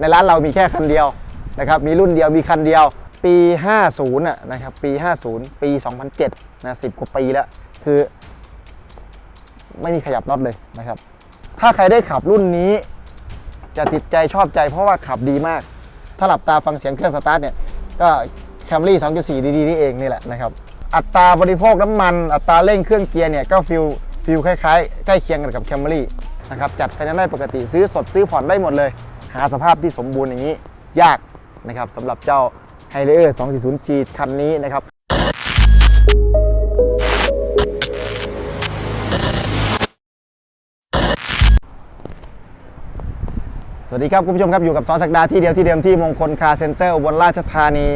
ในร้านเรามีแค่คันเดียวนะครับมีรุ่นเดียวมีคันเดียว ปี 50น่ะนะครับปี 50 ปี 2007นะ10กว่าปีแล้วคือ ไม่มีขยับน็อตเลยนะครับ ถ้าใครได้ขับรุ่นนี้ จะติดใจชอบใจเพราะว่าขับดีมาก ถ้าหลับตาฟังเสียงเครื่องสตาร์ทเนี่ยก็แคมรี่2.4 ดีๆนี่เองนี่แหละนะครับอัตราบริโภคน้ำมัน อัตราเร่งเครื่องเกียร์เนี่ยก็ฟิลฟิลคล้ายๆ ใกล้เคียงกันกับแคมรี่นะครับจัดไฟแนนซ์ได้ปกติซื้อสดซื้อผ่อนได้หมดเลย หาสภาพที่สมบูรณ์อย่างนี้ยากนะครับสำหรับเจ้า h i l e r 240G คันนี้นะครับ สวัสดีครับคุณผู้ชมครับอยู่กับสอสักดาที่เดียวที่เดิมที่มงคลคาร์เซ็นเตอร์อุบลราชธานี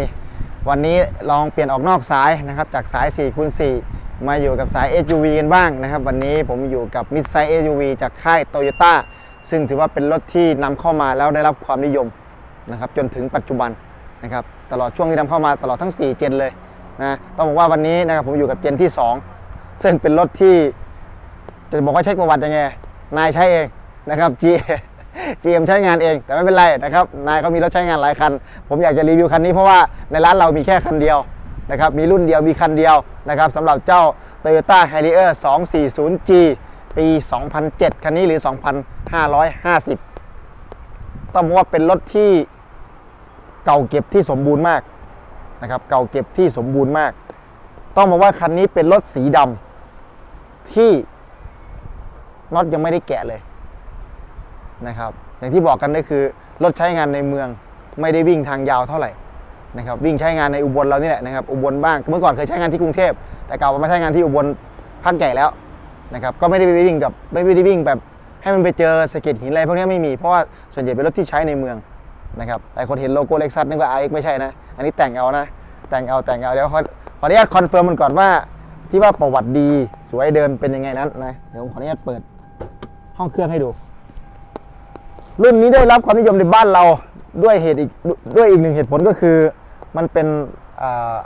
วันนี้ลองเปลี่ยนออกนอกสายนะครับจากสาย4คูณ4มาอยู่กับสาย SUV กันบ้างนะครับ วันนี้ผมอยู่กับมิดไซส์ SUV จากค่ายโตโยต้า ซึ่งถือว่าเป็นรถที่นำเข้ามาแล้วได้รับความนิยมนะครับจนถึงปัจจุบันนะครับตลอดช่วงที่นำเข้ามาตลอดทั้ง 4 เจนเลยนะต้องบอกว่าวันนี้นะครับผมอยู่กับเจนที่ 2 ซึ่งเป็นรถที่จะบอกว่าเช็คประวัติยังไงนายใช้เองนะครับ G GM ใช้งานเองแต่ไม่เป็นไรนะครับนายเขามีรถใช้งานหลายคัน ผมอยากจะรีวิวคันนี้เพราะว่าในร้านเรามีแค่คันเดียวนะครับมีรุ่นเดียวมีคันเดียวนะครับสำหรับเจ้า Toyota Harrier 240G ปี 2007 คันนี้หรือ 2,550 ต้องบอกว่าเป็นรถที่เก่าเก็บที่สมบูรณ์มากนะครับ เก่าเก็บที่สมบูรณ์มาก ต้องบอกว่าคันนี้เป็นรถสีดำที่น็อตยังไม่ได้แกะเลยนะครับ อย่างที่บอกกันก็คือรถใช้งานในเมืองไม่ได้วิ่งทางยาวเท่าไหร่นะครับวิ่งใช้งานในอุบลเรานี่แหละนะครับอุบลบ้างเมื่อก่อนเคยใช้งานที่กรุงเทพแต่เก่ามาใช้งานที่อุบลพักใหญ่แล้ว นะครับก็ไม่ได้ไปวิ่งกับไม่ได้วิ่งแบบให้มันไปเจอสะเก็ดหินอะไรพวกนี้ไม่มีเพราะว่าส่วนใหญ่เป็นรถที่ใช้ในเมืองนะครับหลายคนเห็นโลโก้เล็กซัสนึกว่า RX ไม่ใช่นะ อันนี้แต่งเอานะ แต่งเอาแต่งเอาเดี๋ยวขอขออนุญาตคอนเฟิร์มมันก่อนว่า ที่ว่าประวัติดีสวยเดินเป็นยังไงนั้นนะเดี๋ยวผมขออนุญาตเปิดห้องเครื่องให้ดู รุ่นนี้ได้รับความนิยมในบ้านเราด้วยเหตุอีกด้วยอีกหนึ่งเหตุผลก็คือมันเป็น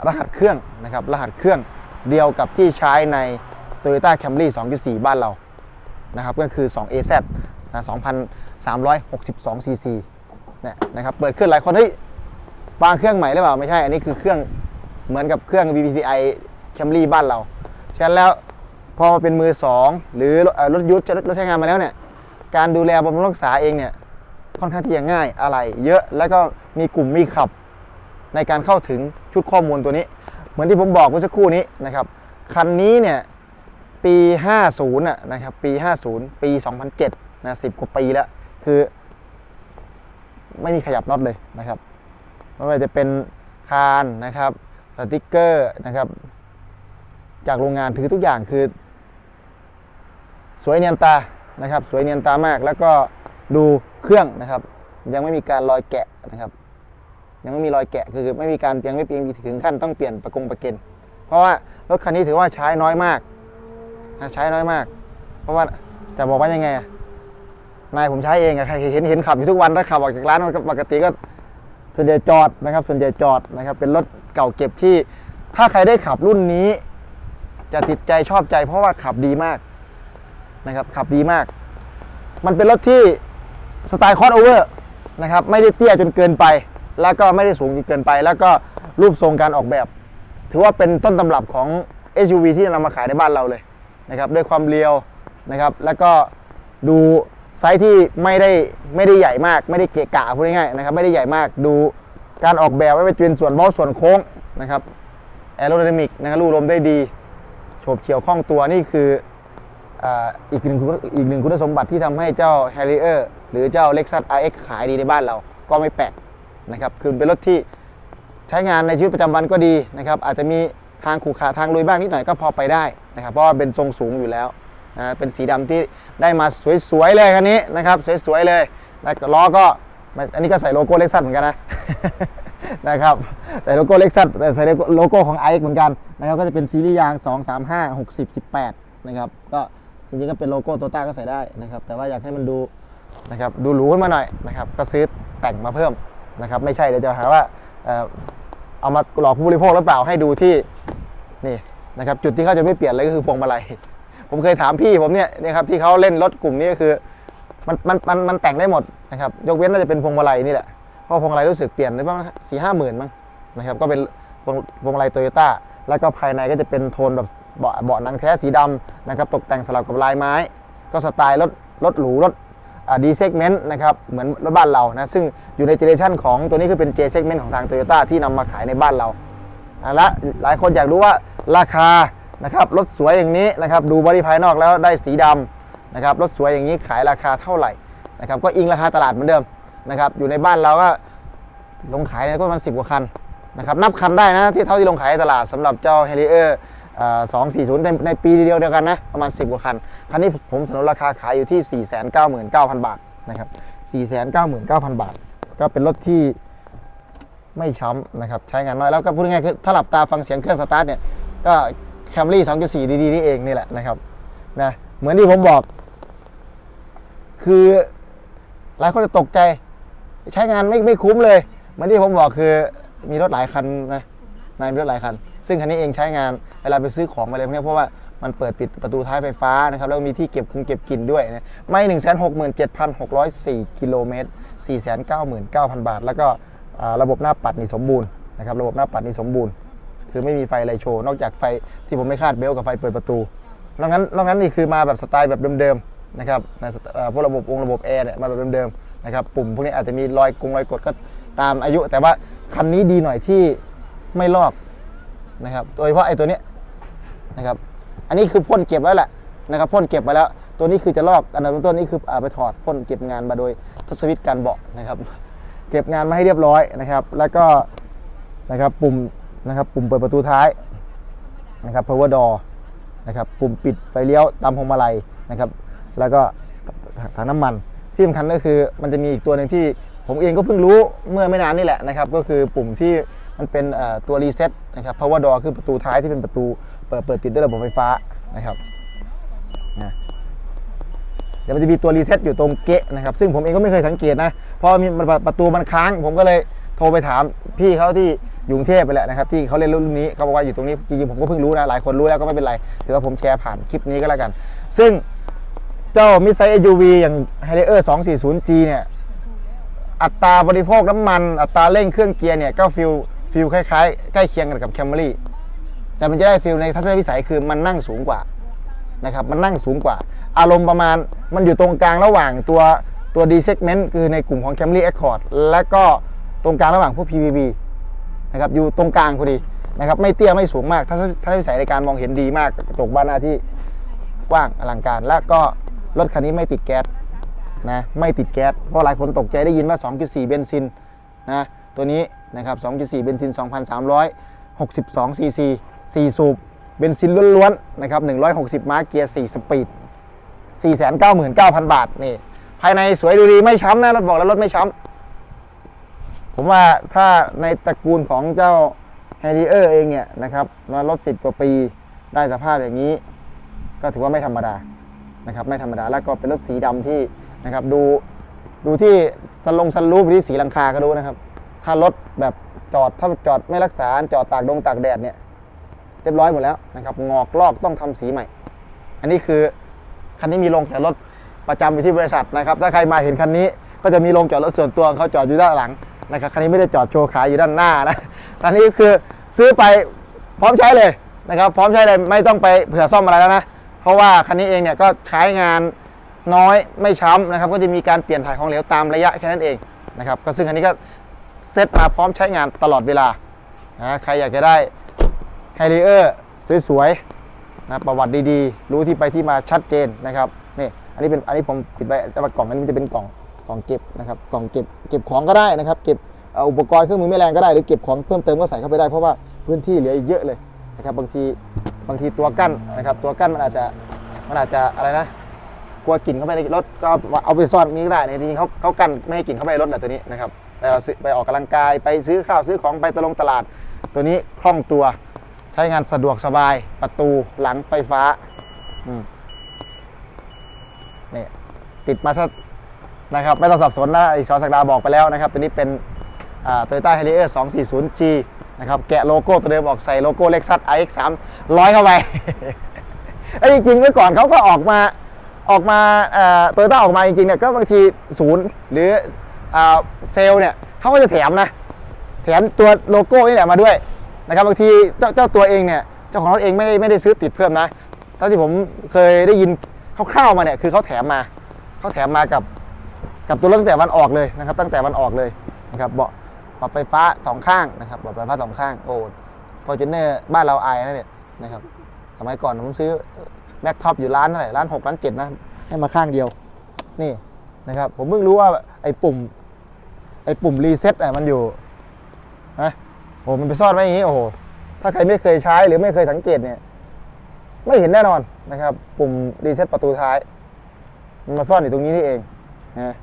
รหัสเครื่องนะครับรหัสเครื่องเดียวกับที่ใช้ใน Toyota Camry 2.4 บ้านเรานะครับก็คือ 2AZ นะ2,362 cc เนี่ยนะครับเปิดเครื่องหลายคนเฮ้ยบางเครื่องใหม่หรือเปล่า ไม่ใช่ อันนี้คือเครื่องเหมือนกับเครื่อง VPTI Camry บ้านเรา ฉะนั้นแล้วพอมาเป็นมือสองหรือรถเอ่อรถยุทธรถใช้งานมาแล้วเนี่ย การดูแลบำรุงรักษาเองเนี่ยค่อนข้างที่จะง่ายอะไร เยอะแล้วก็มีกลุ่มมีขับ ในการเข้าถึงชุดข้อมูลตัวนี้ เหมือนที่ผมบอกเมื่อสักครู่นี้นะครับคันนี้เนี่ย ปี 50น่ะนะครับปี 50 ปี 2007นะ10 กว่าปีแล้ว คือ ไม่มีขยับน็อตเลยนะครับไม่ว่าจะเป็นคานนะครับสติกเกอร์นะครับ จากโรงงานถือทุกอย่างคือ สวยเนียนตานะครับ สวยเนียนตามาก แล้วก็ดูเครื่องนะครับ ยังไม่มีการรอยแกะนะครับ ยังไม่มีรอยแกะคือไม่มีการยังไม่เปลี่ยนถึงขั้นต้องเปลี่ยนประกงประเกนเพราะว่ารถคันนี้ถือว่าใช้น้อยมาก ใช้น้อยมาก เพราะว่าจะบอกว่ายังไงนายผมใช้เองอะใครเห็นเห็นขับอยู่ทุกวันถ้าขับออกจากร้านปกติก็ส่วนใหญ่จอดนะครับ ส่วนใหญ่จอดนะครับ เป็นรถเก่าเก็บที่ ถ้าใครได้ขับรุ่นนี้ จะติดใจชอบใจ เพราะว่าขับดีมากนะครับ ขับดีมาก มันเป็นรถที่สไตล์คอสโอเวอร์นะครับ ไม่ได้เตี้ยจนเกินไป แล้วก็ไม่ได้สูงจนเกินไป แล้วก็รูปทรงการออกแบบ ถือว่าเป็นต้นตำรับของ SUV ที่นำมาขายในบ้านเราเลย นะครับด้วยความเรียวนะครับ แล้วก็ดูไซส์ที่ไม่ได้ไม่ได้ใหญ่มาก ไม่ได้เกะกะพูดง่ายๆนะครับไม่ได้ใหญ่มากดูการออกแบบไว่าจะเป็นส่วนเว้าส่วนโค้งนะครับแอโรไดนามิกนะครับรูลมได้ดีโฉบเฉี่ยวคล่องตัวนี่คืออีกหนึ่งอีกหนึ่งคุณสมบัติที่ทำให้เจ้า Harrier หรือเจ้า Lexus RX ขายดีในบ้านเราก็ไม่แปลกนะครับคือเป็นรถที่ใช้งานในชีวิตประจำวันก็ดีนะครับอาจจะมี ทางขรุขระทางลุยบ้างนิดหน่อยก็พอไปได้นะครับเพราะว่าเป็นทรงสูงอยู่แล้วนะเป็นสีดำที่ได้มาสวยๆเลยคันนี้นะครับสวยๆเลยแล้วก็ล้อก็อันนี้ก็ใส่โลโก้ Lexus เหมือนกันนะนะครับใส่โลโก้เล็กซัสแต่ใส่โลโก้ของ i x เหมือนกันนะครับก็จะเป็นซีรีส์ยาง 2 3 5 60 18นะครับก็จริงๆก็เป็นโลโก้โตต้าก็ใส่ได้นะครับแต่ว่าอยากให้มันดูนะครับดูหรูขึ้นมาหน่อยนะครับก็ซื้อแต่งมาเพิ่มนะครับไม่ใช่เดี๋ยวจะหาว่า เอามาหลอกผู้บริโภคหรือเปล่าให้ดูที่นี่นะครับจุดที่เขาจะไม่เปลี่ยนเลยก็คือพวงมาลัยผมเคยถามพี่ผมเนี่ยนะครับที่เขาเล่นรถกลุ่มนี้ก็คือมันมันมันมันแต่งได้หมดนะครับยกเว้นน่าจะเป็นพวงมาลัยนี่แหละเพราะพวงมาลัยรู้สึกเปลี่ยนได้ประมาณสี่ห้าหมื่นมั้งนะครับก็เป็นพวงพวงมาลัยโตโยต้าแล้วก็ภายในก็จะเป็นโทนแบบเบาะเบาะหนังแท้สีดำนะครับตกแต่งสลับกับลายไม้ ก็สไตล์รถรถหรูรถ ดีเซกเมนต์นะครับเหมือนรถบ้านเรานะซึ่งอยู่ในเจเนเรชันของตัวนี้คือเป็น J segment ของทาง Toyota ที่นำมาขายในบ้านเราและหลายคนอยากรู้ว่าราคานะครับรถสวยอย่างนี้นะครับดูบริภายนอกแล้วได้สีดำนะครับรถสวยอย่างนี้ขายราคาเท่าไหร่นะครับก็อิงราคาตลาดเหมือนเดิมนะครับอยู่ในบ้านเราก็ลงขายก็ประมาณสิบกว่าคันนะครับนับคันได้นะที่เท่าที่ลงขายในตลาดสำหรับเจ้า h ฮ r เออร์ สองสี่ศูนย์ในในปีเดียวเดียวกันนะ ประมาณ 10 กว่าคัน คันนี้ผมสนนราคาขายอยู่ที่ 4 9 9 0 0 0 บาทนะครับ 499,000 บาท ก็เป็นรถที่ไม่ช้ำนะครับ ใช้งานน้อยแล้วก็พูดง่ายคือถ้าหลับตาฟังเสียงเครื่องสตาร์ทเนี่ย ก็แคมรี่2.4 ดีๆ นี่เองนี่แหละนะครับนะเหมือนที่ผมบอก คือหลายคนจะตกใจ ใช้งานไม่ไม่คุ้มเลย เหมือนที่ผมบอกคือมีรถหลายคันนะนายมีรถหลายคัน ซึ่งคันนี้เองใช้งาน เวลาไปซื้อของอะไรพวกเนี้ยเพราะว่ามันเปิดปิดประตูท้ายไฟฟ้านะครับแล้วมีที่เก็บคุมเก็บกลิ่นด้วยนะไม่1 6 7 6 0 4กิโลเมตร4 9 9 0 0 0 บาท แล้วก็ระบบหน้าปัดนี่สมบูรณ์นะครับระบบหน้าปัดนี่สมบูรณ์ คือไม่มีไฟอะไรโชว์ นอกจากไฟที่ผมไม่คาดเบลต์กับไฟเปิดประตูนอกนั้นนอกนั้นนี่คือมาแบบสไตล์แบบเดิมๆนะครับในพวกระบบองค์ระบบแอร์เนี่ยมาแบบเดิมๆนะครับปุ่มพวกนี้อาจจะมีรอยกงรอยกดก็ตามอายุ แต่ว่าคันนี้ดีหน่อยที่ไม่ลอกนะครับโดยเฉพาะไอ้ตัวเนี้ย นะครับ อันนี้คือพ่นเก็บไว้แหละนะครับพ่นเก็บไว้แล้ว ตัวนี้คือจะลอกอันดับต้นนี่คืออไปถอดพ่นเก็บงานมาโดยทศวิตการเบาะนะครับ เก็บงานมาให้เรียบร้อยนะครับ แล้วก็นะครับปุ่มนะครับปุ่มเปิดประตูท้ายนะครับ power door นะครับปุ่มปิดไฟเลี้ยวตามพวงมาลัยนะครับ แล้วก็ถังน้ำมันที่สำคัญก็คือมันจะมีอีกตัวหนึ่งที่ผมเองก็เพิ่งรู้เมื่อไม่นานนี่แหละนะครับ ก็คือปุ่มที่ มันเป็นตัวรีเซ็ตนะครับ power door คือประตูท้ายที่เป็นประตูเปิดเปิดปิดด้วยระบบไฟฟ้านะครับนะเดี๋ยวมันจะมีตัวรีเซ็ตอยู่ตรงเกะนะครับ ซึ่งผมเองก็ไม่เคยสังเกตนะพราะมีประตูมันค้าง ผมก็เลยโทรไปถามพี่เขาที่อยู่กรุงเทพไปแหละนะครับ ที่เขาเล่นรุ่นนี้เขาบอกว่าอยู่ตรงนี้จริงๆผมก็เพิ่งรู้นะ หลายคนรู้แล้วก็ไม่เป็นไรถือว่าผมแชร์ผ่านคลิปนี้ก็แล้วกัน ซึ่งเจ้ามิสไซ SUV อย่าง h i l a e r 240G เนี่ยอัตราบริโภคน้ำมัน อัตราเร่งเครื่องเกียร์เนี่ยก็ฟิล ฟิลคล้ายๆ ใกล้เคียงกันกับ Camry แต่มันจะได้ฟิลในทัศนวิสัยคือมันนั่งสูงกว่านะครับมันนั่งสูงกว่า อารมณ์ประมาณมันอยู่ตรงกลางระหว่างตัวตัว D segment คือในกลุ่มของ Camry Accord และก็ตรงกลางระหว่างพวก PVV นะครับอยู่ตรงกลางพอดีนะครับไม่เตี้ยไม่สูงมากทัศนทัศนวิสัยในการมองเห็นดีมากกระจกบ้านหน้าที่กว้างอลังการ และก็รถคันนี้ไม่ติดแก๊สนะไม่ติดแก๊สเพราะหลายคนตกใจได้ยินว่า 2.4 เบนซินนะ ตัวนี้นะครับ 2.4 เบนซิน 2,362 ซีซี 4 สูบ เบนซินล้วนๆ นะครับ 160 ม้าเกียร์ 4 สปีด 499,000 บาท นี่ ภายในสวยดูดีไม่ช้ำนะรถบอกแล้วรถไม่ช้ำ ผมว่าถ้าในตระกูลของเจ้า h ฮ r เออร์เองเนี่ยนะครับมารถ 10 กว่าปีได้สภาพอย่างนี้ ก็ถือว่าไม่ธรรมดานะครับไม่ธรรมดาแล้วก็เป็นรถสีดำที่นะครับดูดูที่สลงสลูปที่สีลังคาก็ดูนะครับ ถ้ารถแบบจอดถ้าจอดไม่รักษาจอดตากดงตากแดดเนี่ยเรียบร้อยหมดแล้วนะครับงอกลอกต้องทำสีใหม่ อันนี้คือคันนี้มีโรงจอดรถประจำอยู่ที่บริษัทนะครับ ถ้าใครมาเห็นคันนี้ก็จะมีโรงจอดรถส่วนตัวเขาจอดอยู่ด้านหลังนะครับคันนี้ไม่ได้จอดโชว์ขายอยู่ด้านหน้านะคันนี้คือซื้อไปพร้อมใช้เลยนะครับ พร้อมใช้เลยไม่ต้องไปเผื่อซ่อมอะไรแล้วนะเพราะว่าคันนี้เองเนี่ยก็ใช้งานน้อยไม่ช้ำนะครับ ก็จะมีการเปลี่ยนถ่ายของเหลวตามระยะแค่นั้นเองนะครับก็ซึ่งคันนี้ก็ เซตมาพร้อมใช้งานตลอดเวลานะใครอยากจะได้ไฮเออร์สวยๆนะประวัติดีๆ รู้ที่ไปที่มาชัดเจนนะครับนี่อันนี้เป็นอันนี้ผมปิดไว้แต่ว่ากล่องอันนี้มันจะเป็นกล่องกล่องเก็บนะครับกล่องเก็บเก็บของก็ได้นะครับ เก็บอุปกรณ์เครื่องมือแม่แรงก็ได้หรือเก็บของเพิ่มเติมก็ใส่เข้าไปได้เพราะว่าพื้นที่เหลือเยอะเลยนะครับบางทีบางทีตัวกั้นนะครับ ตัวกั้นมันอาจจะมันอาจจะอะไรนะกลัวกลิ่นเข้าไปในรถก็เอาไปซ่อนนี้ก็ได้เนี่ยจริงๆเขาเขากั้นไม่ให้กลิ่นเข้าไปในรถแหละตัวนี้นะครับ แต่เราซื้อไปออกกำลังกายไปซื้อข้าวซื้อของไปตะลงตลาด ตัวนี้คล่องตัวใช้งานสะดวกสบายประตูหลังไฟฟ้าอืมนี่ติดมาซะนะครับไม่ต้องสับสนนะไอซอสักดาบอกไปแล้วนะครับ ตัวนี้เป็นโตโยต้าเฮลิเออร์ 240G นะครับแกะโลโก้ตัวเดิมออกใส่โลโก้เล็กซัส iX3 ร้อยเข้าไปไอ้จริงๆเมื่อก่อนเขาก็ออกมาออกมาโตโยต้าออกมาจริงๆเนี่ยก็บางทีศูนย์หรือ เซลล์เนี่ยเขาก็จะแถมนะ แถมตัวโลโก้นี่แหละมาด้วยนะครับบางทีเจ้าเจ้าตัวเองเนี่ยเจ้าของรถเองไม่ไม่ได้ซื้อติดเพิ่มนะเท่าที่ผมเคยได้ยินคร่าวๆมาเนี่ยคือเขาแถมมาเขาแถมมากับกับตัวรถตั้งแต่วันออกเลยนะครับ ตั้งแต่วันออกเลยนะครับเบาะปรับไฟฟ้าสองข้างนะครับเบาะไฟฟ้าสองข้างโอ้ฟอร์จูเนอร์บ้านเราไอายนะเนี่ยนะครับสมัยก่อนผมซื้อแม็กท็อปอยู่ร้านเท่าไรร้านหกร้านเจ็ดนะให้มาข้างเดียวนี่นะครับผมเพิ่งรู้ว่าไอ้ปุ่ม อ้ปุ่มรีเซ็ตอะมันอยู่นะโอ้มันไปซ่อนไว้อย่างนี้ โอ้โห ถ้าใครไม่เคยใช้หรือไม่เคยสังเกตเนี่ย ไม่เห็นแน่นอนนะครับ ปุ่มรีเซ็ตประตูท้าย มันมาซ่อนอยู่ตรงนี้นี่เองนะ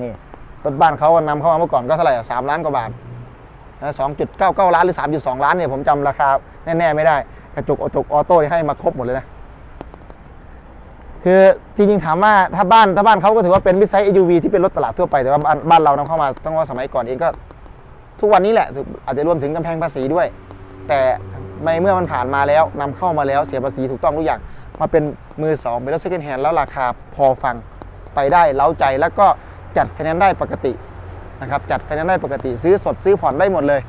นี่รถบ้านเขานำเข้ามาเมื่อก่อนก็เท่าไหร่สามล้านกว่าบาทสองจุดเก้าเก้าล้านหรือสามจุดสองล้านเนี่ยผมจำราคาแน่ๆไม่ได้ กระจกกระจกออโต้ให้มาครบหมดเลยนะ คือจริงๆถามว่าถ้าบ้านถ้าบ้านเขาก็ถือว่าเป็นมิดไซส์ SUV ที่เป็นรถตลาดทั่วไปแต่ว่าบ้านบ้านเรานำเข้ามาต้องว่าสมัยก่อนเองก็ ทุกวันนี้แหละอาจจะรวมถึงกำแพงภาษีด้วย แต่ในเมื่อมันผ่านมาแล้วนำเข้ามาแล้วเสียภาษีถูกต้องทุกอย่างมาเป็นมือสองเป็นรถเซ็ก n d แฮนด์แล้วราคาพอฟังไปได้เล้าใจแล้วก็จัดไฟแนนซ์ได้ปกตินะครับจัดไฟแนนซ์ได้ปกติซื้อสดซื้อผ่อนได้หมดเลย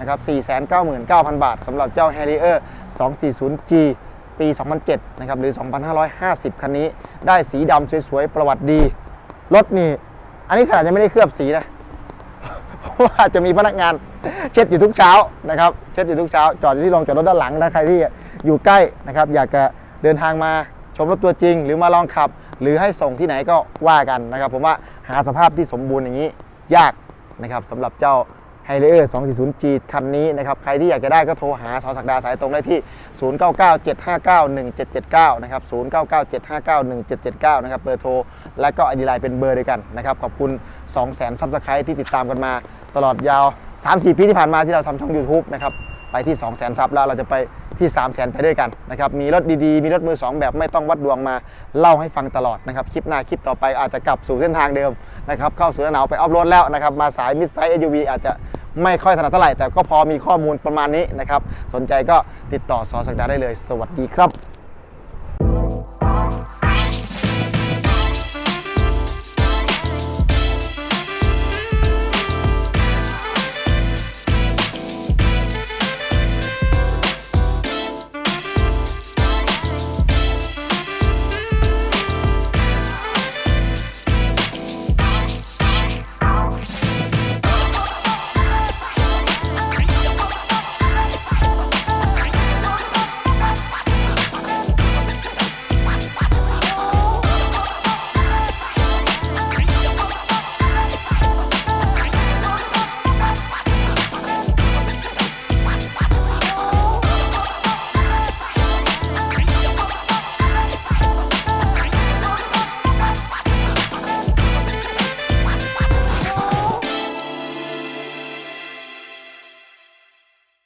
นะครับ499,000 บาทสำหรับเจ้า Harrier 240G ปี 2007 นะครับหรือ 2550 คันนี้ ได้สีดำสวยๆ ประวัติดี รถนี่ อันนี้ขนาดยังไม่ได้เคลือบสีนะ เพราะว่าจะมีพนักงานเช็ดอยู่ทุกเช้านะครับ เช็ดอยู่ทุกเช้า จอดที่โรงจอดรถด้านหลังนะใครที่อยู่ใกล้นะครับ อยากจะเดินทางมาชมรถตัวจริง หรือมาลองขับ หรือให้ส่งที่ไหนก็ว่ากันนะครับ ผมว่าหาสภาพที่สมบูรณ์อย่างนี้ยากนะครับสำหรับเจ้า ไฮเลอร์ 240G คันนี้นะครับ ใครที่อยากจะได้ก็โทรหาสอศักดาสายตรงได้ที่ 0997591779 นะครับ 0997591779 นะครับ เบอร์โทร และก็อดีไลน์เป็นเบอร์เดียวกันนะครับ ขอบคุณ 200,000ซับสไครต์ที่ติดตามกันมา ตลอดยาว 3-4 ปีที่ผ่านมาที่เราทำช่อง YouTube นะครับ ไปที่ 200,000ซับแล้วเราจะไปที่ 300,000 ไปด้วยกันนะครับ มีรถดีๆ มีรถมือ 2 แบบไม่ต้องวัดดวงมาเล่าให้ฟังตลอดนะครับ คลิปหน้าคลิปต่อไปอาจจะกลับสู่เส้นทางเดิมนะครับ เข้าสู่หนาวไปออฟโรดแล้วนะครับ มาสายมิดไซส์ SUV อาจจะ ไม่ค่อยถนัดเท่าไหร่แต่ก็พอมีข้อมูลประมาณนี้นะครับ สนใจก็ติดต่อสอสักดาได้เลย สวัสดีครับ